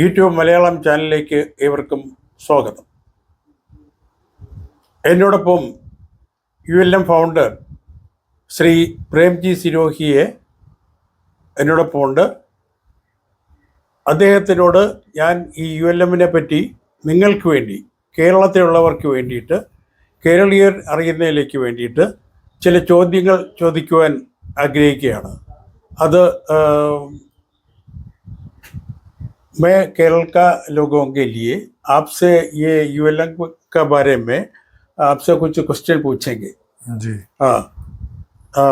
YouTube Malayalam ചാനലിലേക്ക് ഏവർക്കും സ്വാഗതം. എന്നോടൊപ്പം U L M founder Shri Premji സിരോഹിയെ എന്നോടൊപ്പം ഉണ്ട് അദ്ദേഹത്തിനോട് ഞാൻ ഈ യു എൽ എമ്മിനെ പറ്റി നിങ്ങൾക്ക് വേണ്ടി കേരളത്തിലുള്ളവർക്ക് വേണ്ടിയിട്ട് കേരളീയർ അറിയുന്നതിലേക്ക് വേണ്ടിയിട്ട് ചില ചോദ്യങ്ങൾ ചോദിക്കുവാൻ ആഗ്രഹിക്കുകയാണ്. അത് मैं केरल का लोगों के लिए आपसे ये यूएलएम का बारे में आपसे कुछ क्वेश्चन पूछेंगे जी हाँ ആ,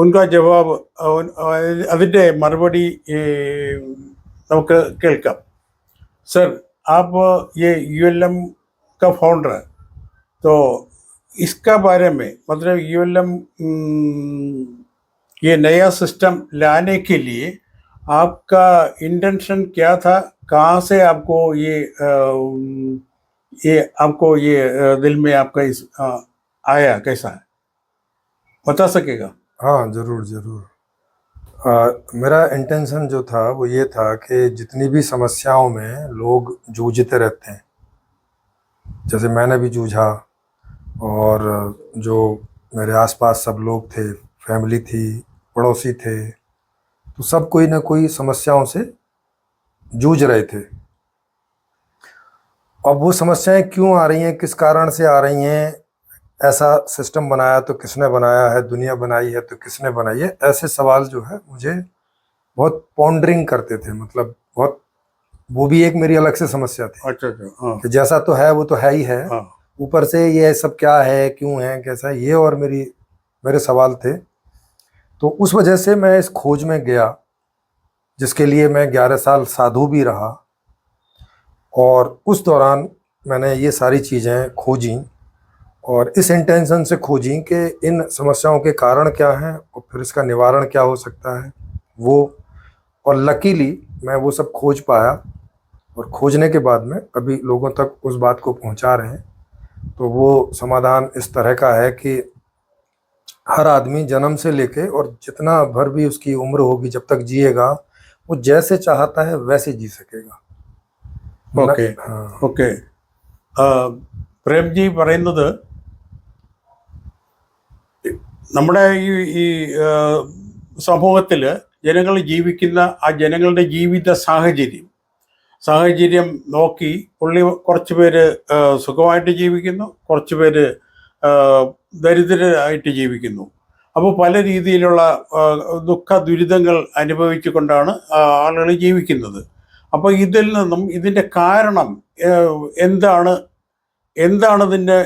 ഉൻകാ ജവാബ് ഉൻ- അതിൻ്റെ മറുപടി ഏ, നമുക്ക് കേൾക്കാം സർ आप ये यूएलएम का फाउंडर है तो इसका बारे में मतलब यूएलएम ये नया सिस्टम लाने के लिए आपका इंटेंशन क्या था कहाँ से आपको ये ये आपको ये दिल में आपका इस आया कैसा है? बता सकेगा? हाँ ज़रूर ज़रूर। आ, मेरा इंटेंशन जो था वो ये था कि जितनी भी समस्याओं में लोग जूझते रहते हैं जैसे मैंने भी जूझा और जो मेरे आसपास सब लोग थे फैमिली थी पड़ोसी थे तो सब कोई ना कोई समस्याओं से जूझ रहे थे। अब वो समस्याएँ क्यों आ रही हैं? किस कारण से आ रही हैं? ऐसा सिस्टम बनाया तो किसने बनाया है? दुनिया बनाई है तो किसने बनाई है? ऐसे सवाल जो है मुझे बहुत पॉन्डरिंग करते थे। मतलब बहुत वो भी एक मेरी अलग से समस्या थी। अच्छा अच्छा हाँ। कि जैसा तो है वो तो है ही है। हाँ। ऊपर से ये सब क्या है क्यों है कैसा है ये और मेरी मेरे सवाल थे। तो उस वजह से मैं इस खोज में गया। जिसके लिए मैं ग्यारह साल साधु भी रहा और उस दौरान मैंने ये सारी चीज़ें खोजी और इस इंटेंशन से खोजी कि इन समस्याओं के कारण क्या हैं और फिर इसका निवारण क्या हो सकता है, वो और लकीली मैं वो सब खोज पाया और खोजने के बाद में अभी लोगों तक उस बात को पहुँचा रहे हैं। तो वो समाधान इस तरह का है कि हर आदमी जन्म से लेके और जितना भर भी उसकी उम्र होगी जब तक जिएगा वो जैसे चाहता है वैसे जी सकेगा न- ഓക്കെ हाँ ഓക്കെ പ്രേംജി പറയുന്നത് നമ്മുടെ ഈ ഈ സമൂഹത്തിൽ ജനങ്ങൾ ജീവിക്കുന്ന ആ ജനങ്ങളുടെ ജീവിത സാഹചര്യം സാഹചര്യം നോക്കി പുള്ളി കുറച്ച് പേര് ആ, സുഖമായിട്ട് ജീവിക്കുന്നു കുറച്ച് പേര് ആ, ദരിദ്രരായിട്ട് ജീവിക്കുന്നു അപ്പോൾ പല രീതിയിലുള്ള ദുഃഖ ദുരിതങ്ങൾ അനുഭവിച്ചുകൊണ്ടാണ് ആളുകൾ ജീവിക്കുന്നത്. അപ്പോൾ ഇതിൽ നിന്നും ഇതിന്റെ കാരണം എന്താണ് എന്താണ് ഇതിന്റെ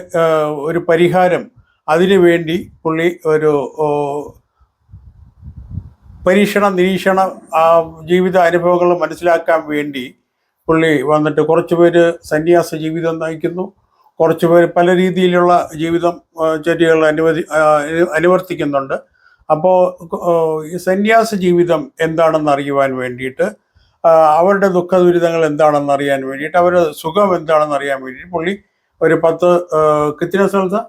ഒരു പരിഹാരം? അതിനു വേണ്ടി പുള്ളി ഒരു പരീക്ഷണ നിരീക്ഷണ ജീവിത അനുഭവങ്ങൾ മനസ്സിലാക്കാൻ വേണ്ടി പുള്ളി വന്നിട്ട് കുറച്ച് പേര് സന്യാസ ജീവിതം നയിക്കുന്നു. കുറച്ച് പേര് പല രീതിയിലുള്ള ജീവിതം ചര്യകൾ അനുവദി അനുവർത്തിക്കുന്നുണ്ട്. അപ്പോൾ സന്യാസ ജീവിതം എന്താണെന്ന് അറിയുവാൻ വേണ്ടിയിട്ട് അവരുടെ ദുഃഖ ദുരിതങ്ങൾ എന്താണെന്ന് അറിയാൻ വേണ്ടിയിട്ട് അവരുടെ സുഖം എന്താണെന്ന് അറിയാൻ വേണ്ടിയിട്ട് പുള്ളി ഒരു പത്ത് കിത്തിന സ്ഥലത്ത്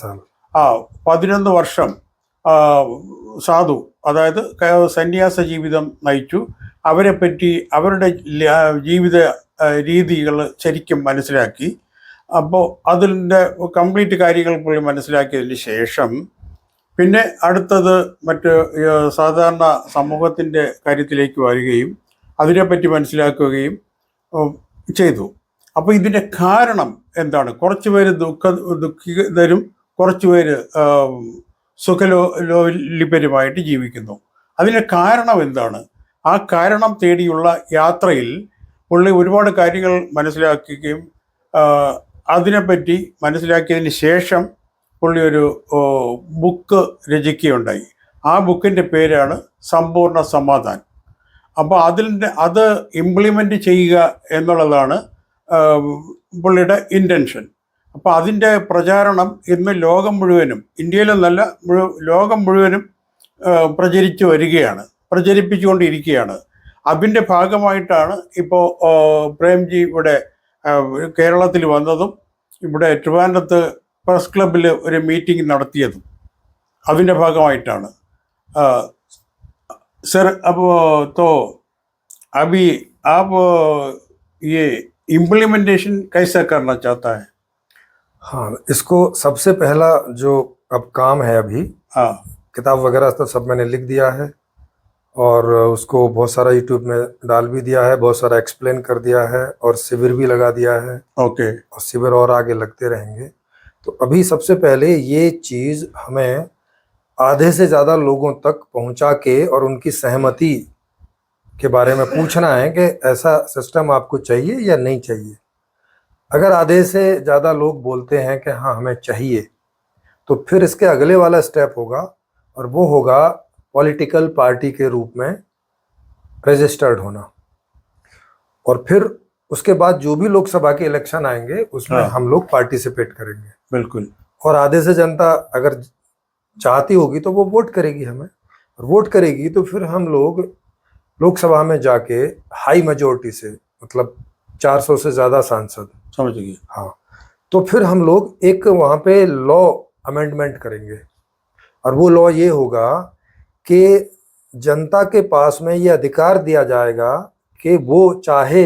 സാൽ ആ പതിനൊന്ന് വർഷം സാധു അതായത് സന്യാസ ജീവിതം നയിച്ചു. അവരെ പറ്റി അവരുടെ ജീവിത രീതികൾ ശരിക്കും മനസ്സിലാക്കി. അപ്പോൾ അതിന്റെ കംപ്ലീറ്റ് കാര്യങ്ങൾ പുള്ളി മനസ്സിലാക്കിയതിന് ശേഷം പിന്നെ അടുത്തത് മറ്റ് സാധാരണ സമൂഹത്തിന്റെ കാര്യത്തിലേക്ക് വരികയും അതിനെപ്പറ്റി മനസ്സിലാക്കുകയും ചെയ്തു. അപ്പോൾ ഇതിന്റെ കാരണം എന്താണ്? കുറച്ച് പേര് ദുഃഖ ദുഃഖിതരും കുറച്ച് പേര് സുഖലോ ലോലിപരുമായിട്ട് ജീവിക്കുന്നു. അതിന്റെ കാരണം എന്താണ്? ആ കാരണം തേടിയുള്ള യാത്രയിൽ പുള്ളി ഒരുപാട് കാര്യങ്ങൾ മനസ്സിലാക്കുകയും അതിനെപ്പറ്റി മനസ്സിലാക്കിയതിന് ശേഷം പുള്ളി ഒരു ബുക്ക് രചിക്കുകയുണ്ടായി. ആ ബുക്കിന്റെ പേരാണ് സമ്പൂർണ സമാധാനം അപ്പോൾ അതിന്റെ അത് ഇംപ്ലിമെന്റ് ചെയ്യുക എന്നുള്ളതാണ് പുള്ളിയുടെ ഇന്റൻഷൻ അപ്പോൾ അതിന്റെ പ്രചാരണം ഇന്ന് ലോകം മുഴുവനും ഇന്ത്യയിലെന്നല്ല മുഴു ലോകം മുഴുവനും പ്രചരിച്ചു വരികയാണ് പ്രചരിപ്പിച്ചുകൊണ്ടിരിക്കുകയാണ്. അതിന്റെ ഭാഗമായിട്ടാണ് ഇപ്പോൾ പ്രേംജി ഇവിടെ കേരളത്തിൽ വന്നതും ഇവിടെ ട്രിവാൻഡ്രത്ത് പ്രസ് ക്ലബിൽ ഒരു മീറ്റിംഗ് നടത്തിയതും അതിൻ്റെ ഭാഗമായിട്ടാണ് ആ, सर अब तो अभी आप ये इम्प्लीमेंटेशन कैसा करना चाहता है हाँ इसको सबसे पहला जो अब काम है अभी हाँ किताब वगैरह तो सब मैंने लिख दिया है और उसको बहुत सारा यूट्यूब में डाल भी दिया है बहुत सारा एक्सप्लेन कर दिया है और शिविर भी लगा दिया है। ओके और शिविर और आगे लगते रहेंगे। तो अभी सबसे पहले ये चीज़ हमें आधे से ज़्यादा लोगों तक पहुँचा के और उनकी सहमति के बारे में पूछना है कि ऐसा सिस्टम आपको चाहिए या नहीं चाहिए। अगर आधे से ज़्यादा लोग बोलते हैं कि हाँ हमें चाहिए तो फिर इसके अगले वाला स्टेप होगा और वो होगा पॉलिटिकल पार्टी के रूप में रजिस्टर्ड होना। और फिर उसके बाद जो भी लोकसभा के इलेक्शन आएँगे उसमें हाँ। हम लोग पार्टिसिपेट करेंगे। बिल्कुल। और आधे से जनता अगर चाहती होगी तो वो वोट करेगी हमें। और वोट करेगी तो फिर हम लोग लोकसभा में जाके हाई मेजोरिटी से मतलब 400 से ज़्यादा सांसद। समझ गए हाँ। तो फिर हम लोग एक वहाँ पे लॉ अमेंडमेंट करेंगे। और वो लॉ ये होगा कि जनता के पास में ये अधिकार दिया जाएगा कि वो चाहे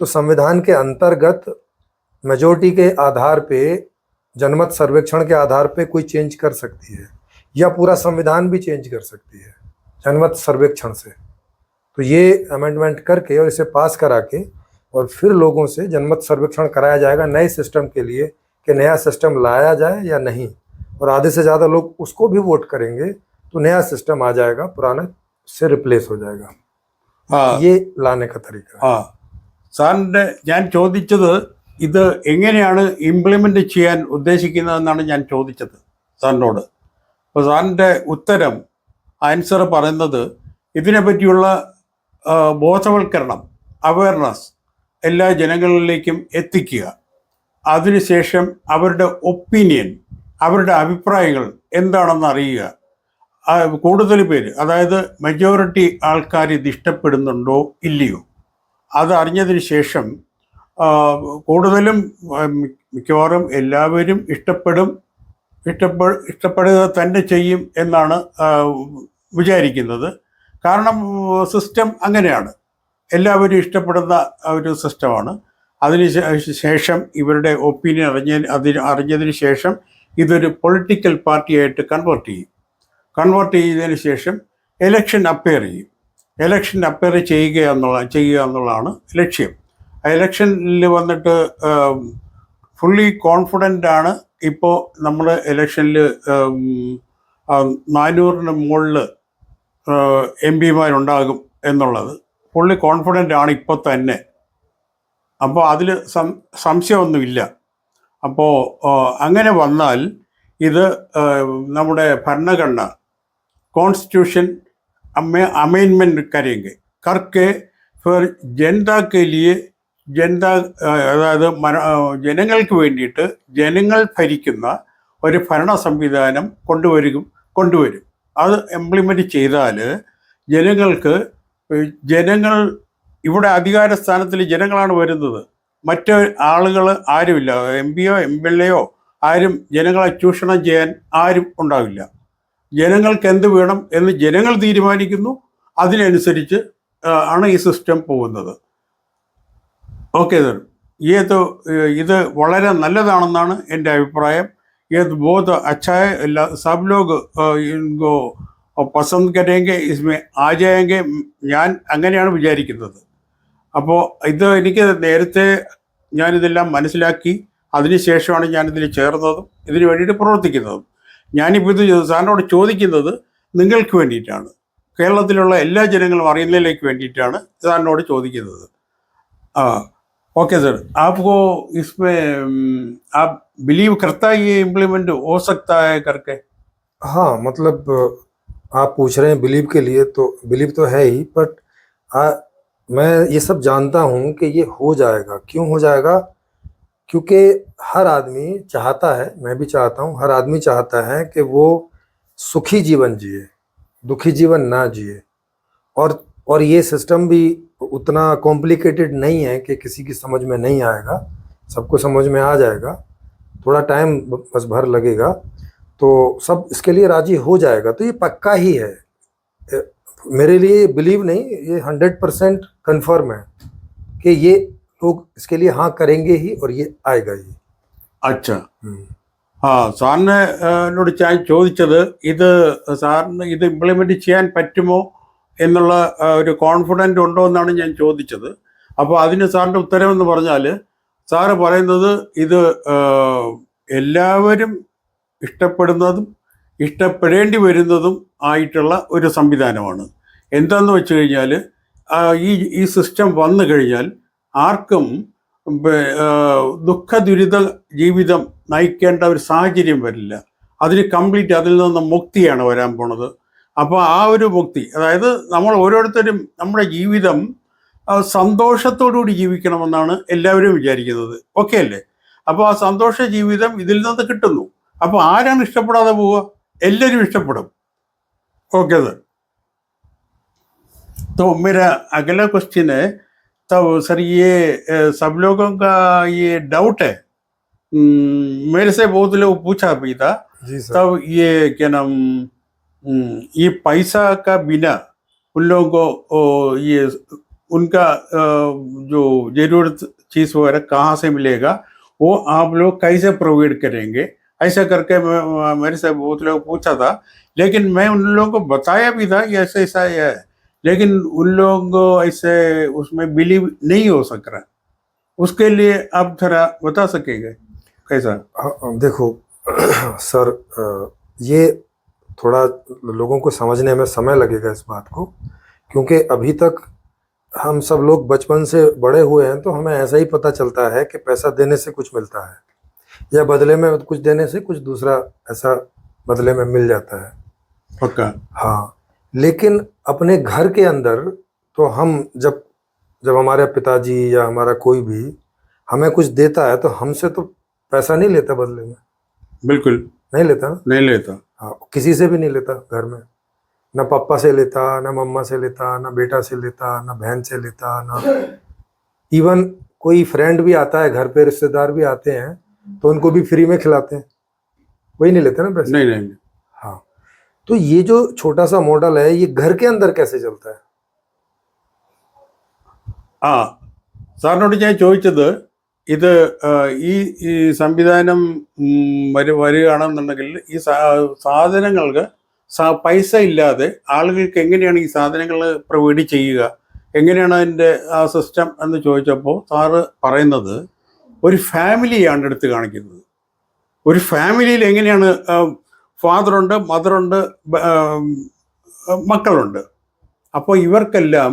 तो संविधान के अंतर्गत मेजोरिटी के आधार पे, जनमत सर्वेक्षण के आधार पे कोई चेंज कर सकती है, या पूरा संविधान भी चेंज कर सकती है, जनमत सर्वेक्षण से। तो ये अमेंडमेंट करके और इसे पास करा के और फिर लोगों से जनमत सर्वेक्षण कराया जाएगा नए सिस्टम के लिए कि नया सिस्टम लाया जाए या नहीं। और आधे से ज़्यादा लोग उसको भी वोट करेंगे तो नया सिस्टम आ जाएगा पुराना से रिप्लेस हो जाएगा हाँ ये लाने का तरीका है ആ സാറിൻ്റെ ഞാൻ ചോദിച്ചത് ഇത് എങ്ങനെയാണ് ഇംപ്ലിമെൻ്റ് ചെയ്യാൻ ഉദ്ദേശിക്കുന്നതെന്നാണ് ഞാൻ ചോദിച്ചത് സാറിനോട് അപ്പോൾ സാറിൻ്റെ ഉത്തരം ആൻസർ പറയുന്നത് ഇതിനെപ്പറ്റിയുള്ള ആ, ബോധവൽക്കരണം അവയർനെസ് എല്ലാ ജനങ്ങളിലേക്കും എത്തിക്കുക അതിനുശേഷം അവരുടെ ഒപ്പീനിയൻ അവരുടെ അഭിപ്രായങ്ങൾ എന്താണെന്ന് അറിയുക ആ, കൂടുതൽ പേര് അതായത് മെജോറിറ്റി ആൾക്കാർ ഇത് ഇഷ്ടപ്പെടുന്നുണ്ടോ ഇല്ലയോ? അത് അറിഞ്ഞതിന് ശേഷം കൂടുതലും മിക്കവാറും എല്ലാവരും ഇഷ്ടപ്പെടും ഇഷ്ടപ്പെ ഇഷ്ടപ്പെടുക തന്നെ ചെയ്യും എന്നാണ് വിചാരിക്കുന്നത്. കാരണം സിസ്റ്റം അങ്ങനെയാണ്. എല്ലാവരും ഇഷ്ടപ്പെടുന്ന ഒരു സിസ്റ്റമാണ് അതിന് ശേഷം ഇവരുടെ ഒപ്പീനിയൻ അറിഞ്ഞ അതിന് അറിഞ്ഞതിന് ശേഷം ഇതൊരു പൊളിറ്റിക്കൽ പാർട്ടിയായിട്ട് കൺവേർട്ട് ചെയ്യും. കൺവേർട്ട് ചെയ്തതിന് ശേഷം എലക്ഷൻ അപ്പയർ ചെയ്യും. എലക്ഷൻ അപ്പയർ ചെയ്യുക എന്നുള്ള ചെയ്യുക എന്നുള്ളതാണ് ലക്ഷ്യം. എലക്ഷനിൽ വന്നിട്ട് ഫുള്ളി കോൺഫിഡന്റ് ആണ് ഇപ്പോൾ നമ്മൾ എലക്ഷനിൽ നാനൂറിന് മുകളിൽ എം പിമാരുണ്ടാകും എന്നുള്ളത്. ഫുള്ളി കോൺഫിഡന്റ് ആണ് ഇപ്പോൾ തന്നെ. അപ്പോൾ അതിൽ സം സംശയമൊന്നുമില്ല. അപ്പോൾ അങ്ങനെ വന്നാൽ ഇത് നമ്മുടെ ഭരണഘടന कॉन्स्टिट्यूशन में अमेंडमेंट करेंगे करके फिर जनता के लिए ജനത അതായത് മന ആ, ജനങ്ങൾക്ക് വേണ്ടിയിട്ട് ജനങ്ങൾ ഭരിക്കുന്ന ഒരു ഭരണ സംവിധാനം കൊണ്ടുവരും കൊണ്ടുവരും അത് ഇംപ്ലിമെൻ്റ് ചെയ്താൽ ജനങ്ങൾക്ക് ജനങ്ങൾ ഇവിടെ അധികാര സ്ഥാനത്തിൽ ജനങ്ങളാണ് വരുന്നത് മറ്റ് ആളുകൾ ആരുമില്ല എം പിയോ എം എൽ എയോ ആരും ജനങ്ങളെ ചൂഷണം ചെയ്യാൻ ആരും ഉണ്ടാവില്ല ജനങ്ങൾക്ക് എന്ത് വേണം എന്ന് ജനങ്ങൾ തീരുമാനിക്കുന്നു. അതിനനുസരിച്ച് ആണ് ഈ സിസ്റ്റം പോകുന്നത്. ഓക്കെ സർ ഏത് ഇത് വളരെ നല്ലതാണെന്നാണ് എന്റെ അഭിപ്രായം. ഏത് ബോധ അച്ഛായ സബ് ലോക് പസന്ദ് കരേങ്കെ ഇസ്മേ ആജയങ്കെ ഞാൻ അങ്ങനെയാണ് വിചാരിക്കുന്നത്. അപ്പോൾ ഇത് എനിക്ക് നേരത്തെ ഞാനിതെല്ലാം മനസ്സിലാക്കി അതിനുശേഷമാണ് ഞാനിതിൽ ചേർന്നതും ഇതിനു വേണ്ടിയിട്ട് പ്രവർത്തിക്കുന്നതും. ഞാനിപ്പോൾ ഇത് സാറിനോട് ചോദിക്കുന്നത് നിങ്ങൾക്ക് വേണ്ടിയിട്ടാണ് കേരളത്തിലുള്ള എല്ലാ ജനങ്ങളും അറിയുന്നതിലേക്ക് വേണ്ടിയിട്ടാണ് സാറിനോട് ചോദിക്കുന്നത് ആ ओके सर आपको इसमें अम, आप बिलीव करता है ये इम्प्लीमेंट हो सकता है करके हाँ मतलब आप पूछ रहे हैं बिलीव के लिए तो बिलीव तो है ही बट मैं ये सब जानता हूँ कि ये हो जाएगा क्यों हो जाएगा क्योंकि हर आदमी चाहता है, मैं भी चाहता हूँ, हर आदमी चाहता है कि वो सुखी जीवन जिए, दुखी जीवन ना जिए। और और ये सिस्टम भी उतना कॉम्प्लिकेटेड नहीं है कि किसी की समझ में नहीं आएगा, सबको समझ में आ जाएगा, थोड़ा टाइम बस भर लगेगा तो सब इसके लिए राज़ी हो जाएगा। तो ये पक्का ही है। मेरे लिए बिलीव नहीं, ये हंड्रेड परसेंट कन्फर्म है कि ये लोग इसके लिए हाँ करेंगे ही और ये आएगा ही അച്ഛ हम्म, ആ സാറിന് എന്നോട് ഞാൻ ചോദിച്ചത് ഇത് സാറിന് ഇത് ഇംപ്ലിമെന്റ് ചെയ്യാൻ പറ്റുമോ എന്നുള്ള ആ, ഒരു കോൺഫിഡൻ്റ് ഉണ്ടോ എന്നാണ് ഞാൻ ചോദിച്ചത് അപ്പോൾ അതിന് സാറിൻ്റെ ഉത്തരവെന്ന് പറഞ്ഞാൽ സാറ് പറയുന്നത് ഇത് ആ, എല്ലാവരും ഇഷ്ടപ്പെടുന്നതും ഇഷ്ടപ്പെടേണ്ടി വരുന്നതും ആയിട്ടുള്ള ഒരു സംവിധാനമാണ് എന്താന്ന് വെച്ച് കഴിഞ്ഞാൽ ഈ ഈ സിസ്റ്റം വന്നു കഴിഞ്ഞാൽ ആർക്കും ബ- ആ, ദുഃഖ ദുരിത ജീവിതം നയിക്കേണ്ട ഒരു സാഹചര്യം വരില്ല അതിന് കംപ്ലീറ്റ് അതിൽ നിന്ന് മുക്തിയാണ് വരാൻ പോണത് അപ്പോൾ ആ ഒരു മുക്തി അതായത് നമ്മൾ ഓരോരുത്തരും നമ്മുടെ ജീവിതം ആ, സന്തോഷത്തോടുകൂടി ജീവിക്കണമെന്നാണ് എല്ലാവരും വിചാരിക്കുന്നത് ഓക്കെ അല്ലേ അപ്പോൾ ആ സന്തോഷ ജീവിതം ഇതിൽ നിന്ന് കിട്ടുന്നു അപ്പോൾ ആരാണ് ഇഷ്ടപ്പെടാതെ പോവുക എല്ലാവരും ഇഷ്ടപ്പെടും ओके सर तो मेरा अगला क्वेश्चन है तब सर ये सब लोगों का ये डाउट है। हम्म, मेरे से बहुत लोग पूछा भी था। तब ये क्या नाम हम्म, ये पैसा का बिना उन लोगों को ये उनका जो ज़रूरत चीज़ वगैरह कहाँ से मिलेगा वो आप लोग कैसे प्रोवाइड करेंगे? ऐसा करके मेरे से बहुत लोग पूछा था। लेकिन मैं उन लोगों को बताया भी था कि ऐसा ऐसा है। लेकिन उन लोगों को ऐसे उसमें बिलीव नहीं हो सक रहा। उसके लिए आप थोड़ा बता सकेंगे कैसा? हाँ, देखो सर ये थोड़ा लोगों को समझने में समय लगेगा इस बात को क्योंकि अभी तक हम सब लोग बचपन से बड़े हुए हैं तो हमें ऐसा ही पता चलता है कि पैसा देने से कुछ मिलता है या बदले में कुछ देने से कुछ दूसरा ऐसा बदले में मिल जाता है। पक्का? हाँ लेकिन अपने घर के अंदर तो हम जब जब हमारे पिताजी या हमारा कोई भी हमें कुछ देता है तो हमसे तो पैसा नहीं लेता बदले में। बिल्कुल। नहीं लेता ना? नहीं लेता। हाँ किसी से भी नहीं लेता घर में। ना पापा से लेता ना मम्मा से लेता ना बेटा से लेता ना बहन से लेता ना इवन कोई फ्रेंड भी आता है घर पे रिश्तेदार भी आते हैं तो उनको भी फ्री में खिलाते हैं। वही नहीं लेते ना पैसे? नहीं नहीं। तो ये जो छोटा सा मॉडल है ये घर के अंदर कैसे चलता है ആ സാറിനോട് ഞാൻ ചോദിച്ചത് ഇത് ആ, ഈ ഈ സംവിധാനം ഉം, വരു വരികയാണെന്നുണ്ടെങ്കിൽ ഈ സാ- സാധനങ്ങൾക്ക് സാ- പൈസ ഇല്ലാതെ ആളുകൾക്ക് എങ്ങനെയാണ് ഈ സാധനങ്ങൾ പ്രൊവൈഡ് ചെയ്യുക എങ്ങനെയാണ് അതിൻ്റെ ആ സിസ്റ്റം എന്ന് ചോദിച്ചപ്പോൾ സാറ് പറയുന്നത് ഒരു ഫാമിലിയാണ് എടുത്ത് കാണിക്കുന്നത് ഒരു ഫാമിലിയിൽ എങ്ങനെയാണ് ഫാദറുണ്ട് മദറുണ്ട് മക്കളുണ്ട്. അപ്പോൾ ഇവർക്കെല്ലാം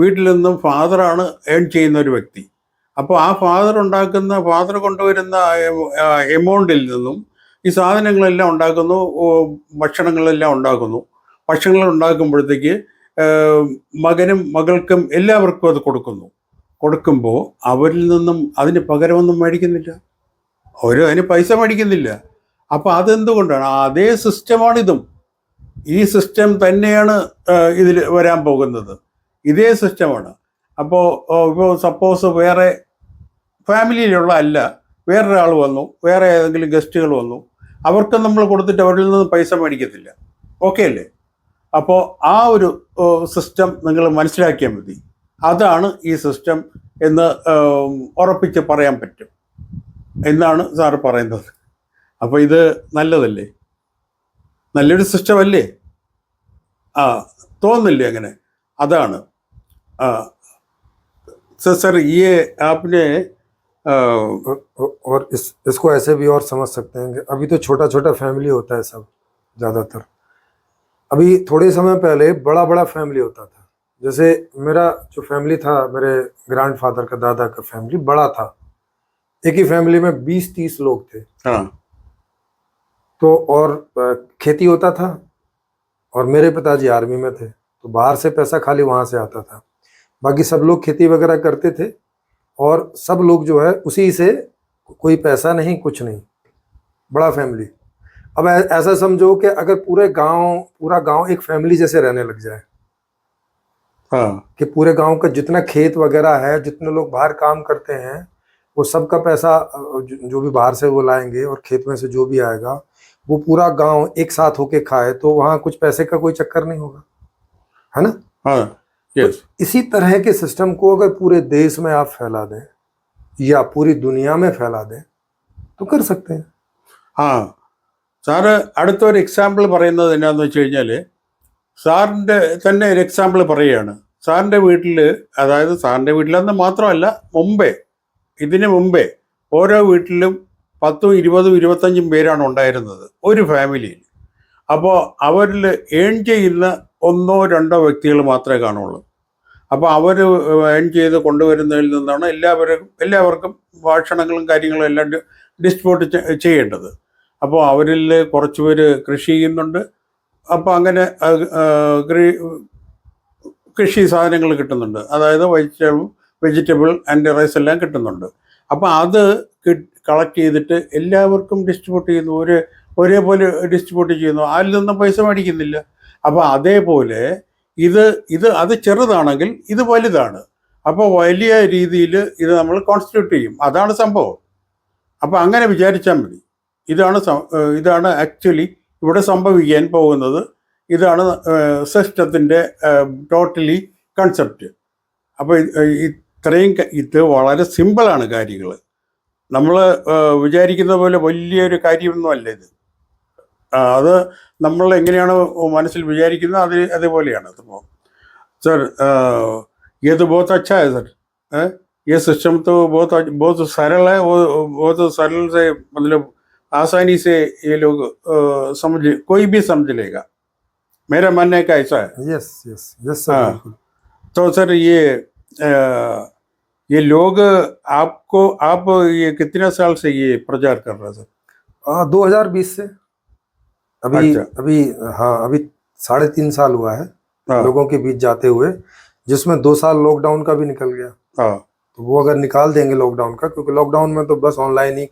വീട്ടിൽ നിന്നും ഫാദറാണ് ഏൺ ചെയ്യുന്ന ഒരു വ്യക്തി. അപ്പോൾ ആ ഫാദർ ഉണ്ടാക്കുന്ന ഫാദർ കൊണ്ടുവരുന്ന എമൗണ്ടിൽ നിന്നും ഈ സാധനങ്ങളെല്ലാം ഉണ്ടാക്കുന്നു ഭക്ഷണങ്ങളെല്ലാം ഉണ്ടാക്കുന്നു. ഭക്ഷണങ്ങൾ ഉണ്ടാക്കുമ്പോഴത്തേക്ക് മകനും മകൾക്കും എല്ലാവർക്കും അത് കൊടുക്കുന്നു. കൊടുക്കുമ്പോൾ അവരിൽ നിന്നും അതിന് പകരമൊന്നും മേടിക്കുന്നില്ല. അവർ അതിന് പൈസ മേടിക്കുന്നില്ല. അപ്പോൾ അതെന്തുകൊണ്ടാണ്? അതേ സിസ്റ്റമാണിതും. ഈ സിസ്റ്റം തന്നെയാണ് ഇതിൽ വരാൻ പോകുന്നത്. ഇതേ സിസ്റ്റമാണ്. അപ്പോൾ ഇപ്പോൾ സപ്പോസ് വേറെ ഫാമിലിയിലുള്ള അല്ല വേറൊരാൾ വന്നു വേറെ ഏതെങ്കിലും ഗസ്റ്റുകൾ വന്നു അവർക്ക് നമ്മൾ കൊടുത്തിട്ട് അവരിൽ നിന്ന് പൈസ മേടിക്കത്തില്ല. ഓക്കെ അല്ലേ? അപ്പോൾ ആ ഒരു സിസ്റ്റം നിങ്ങൾ മനസ്സിലാക്കിയാൽ മതി. അതാണ് ഈ സിസ്റ്റം എന്ന് ഉറപ്പിച്ച് പറയാൻ പറ്റും. എന്നാണ് സാറ് പറയുന്നത്. അപ്പോൾ ഇത് നല്ലതല്ലേ നല്ലൊരു സിസ്റ്റം അല്ലേ ആ തോന്നില്ലേ അങ്ങനെ അതാണ് ആ सर सर ये आपने अ, और, और इस इसको ऐसे भी और समझ सकते हैं कि अभी तो छोटा छोटा फैमिली होता है सब ज़्यादातर अभी थोड़े समय पहले बड़ा बड़ा फैमिली होता था जैसे मेरा जो फैमिली था मेरे ग्रैंडफादर का दादा का फैमिली बड़ा था एक ही फैमिली में बीस तीस लोग थे हाँ तो और खेती होता था और मेरे पिताजी आर्मी में थे तो बाहर से पैसा खाली वहाँ से आता था। बाकी सब लोग खेती वगैरह करते थे और सब लोग जो है उसी से कोई पैसा नहीं कुछ नहीं। बड़ा फैमिली अब ऐसा समझो कि अगर पूरे गाँव पूरा गाँव एक फैमिली जैसे रहने लग जाए। हाँ। कि पूरे गाँव का जितना खेत वगैरह है जितने लोग बाहर काम करते हैं वो सबका पैसा जो भी बाहर से वो लाएँगे और खेत में से जो भी आएगा वो पूरा गांव एक साथ होके खाए तो वहाँ कुछ पैसे का कोई चक्कर नहीं होगा है ना हाँ यस इसी तरह के सिस्टम को अगर पूरे देश में आप फैला दें या पूरी दुनिया में फैला दें तो कर सकते हैं ആ സാറ് അടുത്തൊരു എക്സാമ്പിൾ പറയുന്നത് എന്നാന്ന് വെച്ച് കഴിഞ്ഞാൽ സാറിൻ്റെ തന്നെ ഒരു എക്സാമ്പിൾ പറയുകയാണ് സാറിൻ്റെ വീട്ടിൽ അതായത് സാറിൻ്റെ വീട്ടിലെന്ന് മാത്രമല്ല മുമ്പേ ഇതിന് മുമ്പേ ഓരോ വീട്ടിലും പത്തും ഇരുപതും ഇരുപത്തഞ്ചും പേരാണ് ഉണ്ടായിരുന്നത് ഒരു ഫാമിലിയിൽ അപ്പോൾ അവരിൽ ഏൺ ചെയ്യുന്ന ഒന്നോ രണ്ടോ വ്യക്തികൾ മാത്രമേ കാണുള്ളൂ. അപ്പോൾ അവർ ഏൺ ചെയ്ത് കൊണ്ടുവരുന്നതിൽ നിന്നാണ് എല്ലാവരും എല്ലാവർക്കും ഭക്ഷണങ്ങളും കാര്യങ്ങളും എല്ലാം ഡിസ്പോട്ട് ചെയ്യേണ്ടത്. അപ്പോൾ അവരിൽ കുറച്ച് പേര് കൃഷി ചെയ്യുന്നുണ്ട്. അപ്പോൾ അങ്ങനെ കൃഷി സാധനങ്ങൾ കിട്ടുന്നുണ്ട്. അതായത് വെജിറ്റബിൾ വെജിറ്റബിൾ ആൻഡ് റൈസ് എല്ലാം കിട്ടുന്നുണ്ട്. അപ്പോൾ അത് കളക്ട് ചെയ്തിട്ട് എല്ലാവർക്കും ഡിസ്ട്രിബ്യൂട്ട് ചെയ്യുന്നു. ഒരു ഒരേപോലെ ഡിസ്ട്രിബ്യൂട്ട് ചെയ്യുന്നു. അതിൽ നിന്നും പൈസ മേടിക്കുന്നില്ല. അപ്പോൾ അതേപോലെ ഇത് ഇത് അത് ചെറുതാണെങ്കിൽ ഇത് വലുതാണ്. അപ്പോൾ വലിയ രീതിയിൽ ഇത് നമ്മൾ കോൺസ്റ്റിറ്റ്യൂട്ട് ചെയ്യും. അതാണ് സംഭവം. അപ്പോൾ അങ്ങനെ വിചാരിച്ചാൽ മതി. ഇതാണ് ഇതാണ് ആക്ച്വലി ഇവിടെ സംഭവിക്കാൻ പോകുന്നത്. ഇതാണ് സിസ്റ്റത്തിന്റെ ടോട്ടലി കൺസെപ്റ്റ് അപ്പോൾ ഇത്രയും ഇത് വളരെ സിമ്പിളാണ് കാര്യങ്ങൾ. നമ്മൾ വിചാരിക്കുന്ന പോലെ വലിയൊരു കാര്യമൊന്നും അല്ല ഇത് ആ, അത് നമ്മൾ എങ്ങനെയാണ് മനസ്സിൽ വിചാരിക്കുന്നത് അത് അതേപോലെയാണ് അതിപ്പോൾ सर अ, ये तो बहुत अच्छा है सर हैं? ये सिस्टम तो बहुत बहुत सरल है वो बहुत सरल से मतलब आसानी से ये लोग अ, समझ कोई भी समझ लेगा मेरा मानने का ऐसा है यस यस यस सर हाँ। बिल्कुल तो सर ये अ, ये लोग आपको आप ये कितने साल से ये प्रचार कर रहे हैं सर? हाँ 2020 से। अभी अच्छा। अभी हाँ अभी साढ़े तीन साल हुआ है हाँ। लोगों के बीच जाते हुए जिसमें दो साल लॉकडाउन का भी निकल गया। हाँ। तो वो अगर निकाल देंगे लॉकडाउन का क्योंकि लॉकडाउन में तो बस ऑनलाइन ही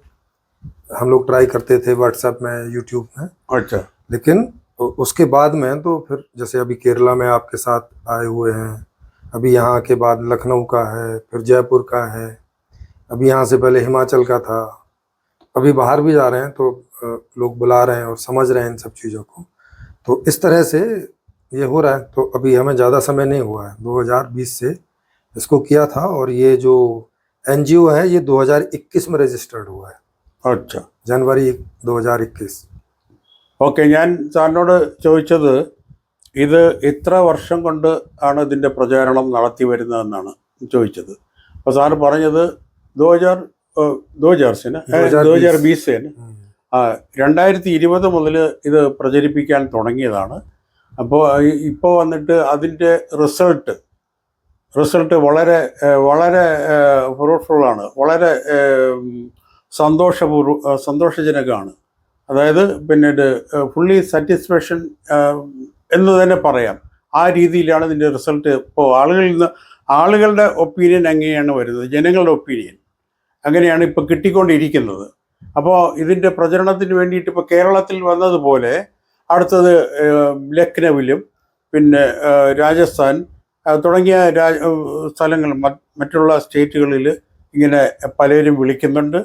हम लोग ट्राई करते थे व्हाट्सएप में यूट्यूब में। अच्छा। लेकिन उसके बाद में तो फिर जैसे अभी केरला में आपके साथ आए हुए हैं अभी यहाँ के बाद लखनऊ का है फिर जयपुर का है अभी यहाँ से पहले हिमाचल का था अभी बाहर भी जा रहे हैं तो अ, लोग बुला रहे हैं और समझ रहे हैं इन सब चीज़ों को तो इस तरह से ये हो रहा है तो अभी हमें ज़्यादा समय नहीं हुआ है 2020 से इसको किया था और ये जो एन है ये 2021 में रजिस्टर्ड हुआ है अच्छा जनवरी 2021 ഓക്കെ ഞാൻ സാറിനോട് ചോദിച്ചത് ഇത് ഇത്ര വർഷം കൊണ്ട് ആണ് ഇതിന്റെ പ്രചാരണം നടത്തി വരുന്നതെന്നാണ് ചോദിച്ചത്. അപ്പോൾ സാർ പറഞ്ഞത് ദോ ഹജാർ ദോ ഹജാർ സെന് ദോ ഹജാർ ബീസ് രണ്ടായിരത്തി ഇരുപത് മുതൽ ഇത് പ്രചരിപ്പിക്കാൻ തുടങ്ങിയതാണ്. അപ്പോൾ ഇപ്പോൾ വന്നിട്ട് അതിന്റെ റിസൾട്ട് റിസൾട്ട് വളരെ വളരെ ഫ്രൂട്ട്ഫുള്ളാണ് വളരെ സന്തോഷപൂർവ സന്തോഷജനകമാണ്. അതായത് പിന്നീട് ഫുള്ളി സാറ്റിസ്ഫാക്ഷൻ എന്ന് തന്നെ പറയാം. ആ രീതിയിലാണ് ഇതിന്റെ റിസൾട്ട് ഇപ്പോൾ ആളുകളിൽ നിന്ന് ആളുകളുടെ ഒപ്പീനിയൻ അങ്ങനെയാണ് വരുന്നത്. ജനങ്ങളുടെ ഒപ്പീനിയൻ അങ്ങനെയാണ് ഇപ്പോൾ കിട്ടിക്കൊണ്ടിരിക്കുന്നത്. അപ്പോൾ ഇതിന്റെ പ്രചരണത്തിന് വേണ്ടിയിട്ട് ഇപ്പോൾ കേരളത്തിൽ വന്നതുപോലെ അടുത്തത് ലക്നൌവിലും പിന്നെ രാജസ്ഥാൻ തുടങ്ങിയ രാജ സ്ഥലങ്ങൾ മറ്റുള്ള സ്റ്റേറ്റുകളിൽ ഇങ്ങനെ പലരും വിളിക്കുന്നുണ്ട്.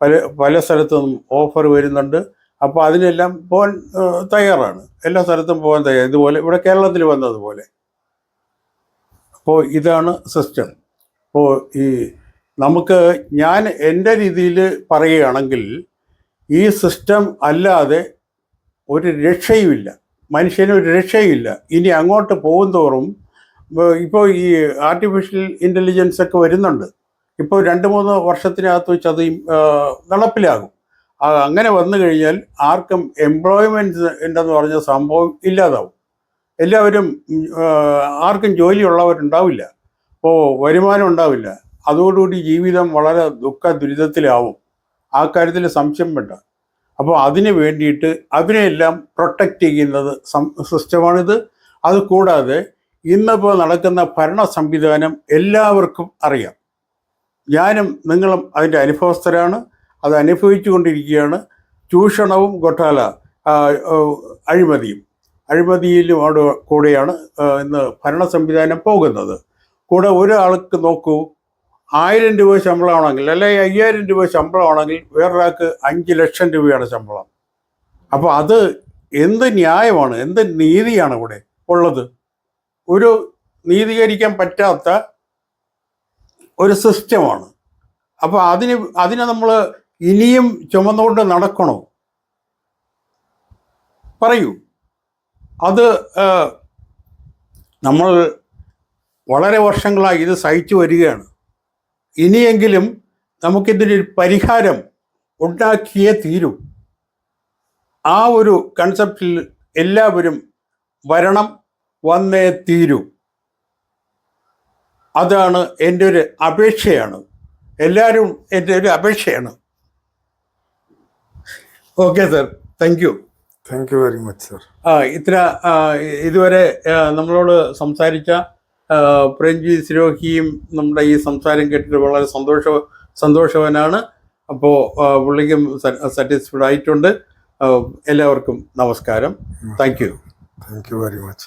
പല പല സ്ഥലത്തു നിന്നും ഓഫർ വരുന്നുണ്ട്. അപ്പോൾ അതിനെല്ലാം പോകാൻ തയ്യാറാണ്. എല്ലാ സ്ഥലത്തും പോകാൻ തയ്യാറ് ഇതുപോലെ ഇവിടെ കേരളത്തിൽ വന്നതുപോലെ. അപ്പോൾ ഇതാണ് സിസ്റ്റം. അപ്പോൾ ഈ നമുക്ക് ഞാൻ എന്റെ രീതിയിൽ പറയുകയാണെങ്കിൽ ഈ സിസ്റ്റം അല്ലാതെ ഒരു രക്ഷയുമില്ല. മനുഷ്യന് ഒരു രക്ഷയുമില്ല. ഇനി അങ്ങോട്ട് പോകും തോറും ഇപ്പോൾ ഈ ആർട്ടിഫിഷ്യൽ ഇന്റലിജൻസ് ഒക്കെ വരുന്നുണ്ട്. ഇപ്പോൾ രണ്ട് മൂന്ന് വർഷത്തിനകത്ത് വെച്ച് അത് നടപ്പിലാകും. അങ്ങനെ വന്നു കഴിഞ്ഞാൽ ആർക്കും എംപ്ലോയ്മെന്റ് ഉണ്ടെന്ന് പറഞ്ഞ സംഭവം ഇല്ലാതാവും. എല്ലാവരും ആർക്കും ജോലി ആർക്കും ജോലിയുള്ളവരുണ്ടാവില്ല. അപ്പോൾ വരുമാനം ഉണ്ടാവില്ല. അതോടുകൂടി ജീവിതം വളരെ ദുഃഖ ദുരിതത്തിലാവും. ആ കാര്യത്തിൽ സംശയം വേണ്ട. അപ്പോൾ അതിന് വേണ്ടിയിട്ട് അതിനെയെല്ലാം പ്രൊട്ടക്റ്റ് ചെയ്യുന്നത് സിസ്റ്റമാണിത്. അത് കൂടാതെ ഇന്നിപ്പോൾ നടക്കുന്ന ഭരണ സംവിധാനം എല്ലാവർക്കും അറിയാം. ഞാനും നിങ്ങളും അതിന്റെ അനുഭവസ്ഥരാണ്. അത് അനുഭവിച്ചു കൊണ്ടിരിക്കുകയാണ് ചൂഷണവും ഗൊട്ടാല അഴിമതിയും. അഴിമതിയിലും കൂടെയാണ് ഇന്ന് ഭരണ സംവിധാനം പോകുന്നത്. കൂടെ ഒരാൾക്ക് നോക്കൂ ആയിരം രൂപ ശമ്പളമാണെങ്കിൽ അല്ലെങ്കിൽ അയ്യായിരം രൂപ ശമ്പളമാണെങ്കിൽ വേറൊരാൾക്ക് അഞ്ച് ലക്ഷം രൂപയാണ് ശമ്പളം. അപ്പോൾ അത് എന്ത് ന്യായമാണ് എന്ത് നീതിയാണ് ഇവിടെ ഉള്ളത്? ഒരു നീതീകരിക്കാൻ പറ്റാത്ത ഒരു സിസ്റ്റമാണ്. അപ്പോൾ അതിന് അതിനെ നമ്മൾ ഇനിയും ചുമന്നുകൊണ്ട് നടക്കണോ? പറയൂ. അത് നമ്മൾ വളരെ വർഷങ്ങളായി ഇത് സഹിച്ചു വരികയാണ്. ഇനിയെങ്കിലും നമുക്കിതിനൊരു പരിഹാരം ഉണ്ടാക്കിയേ തീരൂ. ആ ഒരു കൺസെപ്റ്റിൽ എല്ലാവരും വരണം വന്നേ തീരൂ. അതാണ് എന്റെ ഒരു അപേക്ഷയാണ്. എല്ലാവരും എന്റെ ഒരു അപേക്ഷയാണ്. Okay sir thank you thank you very much sir ഇത്ര ഇതുവരെ നമ്മളോട് സംസാരിച്ച പ്രേംജി സിരോഹിയും നമ്മുടെ ഈ സംസാരം കേട്ടിട്ട് വളരെ സന്തോഷ സന്തോഷവനാണ്. അപ്പോൾ പുള്ളിക്കും സാറ്റിസ്ഫൈഡ് ആയിട്ടുണ്ട്. എല്ലാവർക്കും നമസ്കാരം. Thank you thank you very much